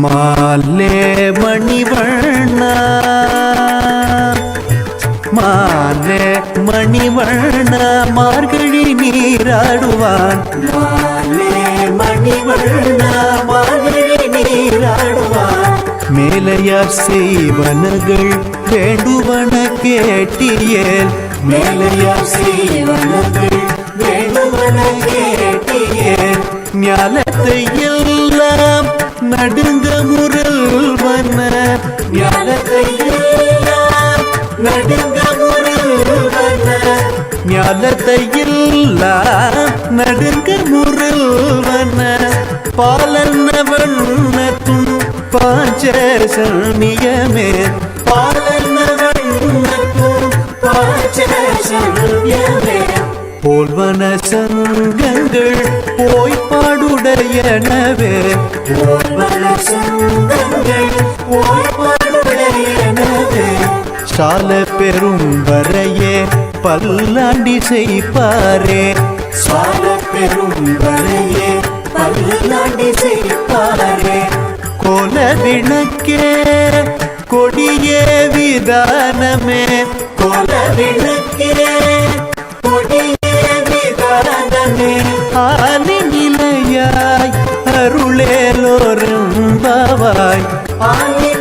மாலே மணிவண்ணா. மாலே மணிவண்ணா மார்கழி நீராடுவான். மாலே மணிவண்ணா மார்கழி நீராடுவான். மேலையார் செய்வனகள் வேண்டுவன கேட்டியேல். மேலையார் செய்வனகள் வேண்டுவன கேட்டியேல். ஞானத்தை எல்லாம் ஞானத்தை நடுங்க முருவன ஞானத்தை எல்லாம் பாஞ்ச முரல்வன பாலன வண்ணத்தும் பாஞ்சசன்யமே பாலன போல்வன சங்கங்கள் போய் பாடுடையனவே போல்வன சங்கங்கள் போய் பாடுடையனவே சால பெரும் வரையே பல்லாண்டி செய்ப்பாரே. சால பெரும் வரையே பல்லாண்டி செய்ப்பாரே. கோல விளக்கே கொடியே விதானமே. கோல விளக்கே கொடியே விதானமே. ஆலி நிலையாய் அருளேலோரும் பாவாய். ஆலி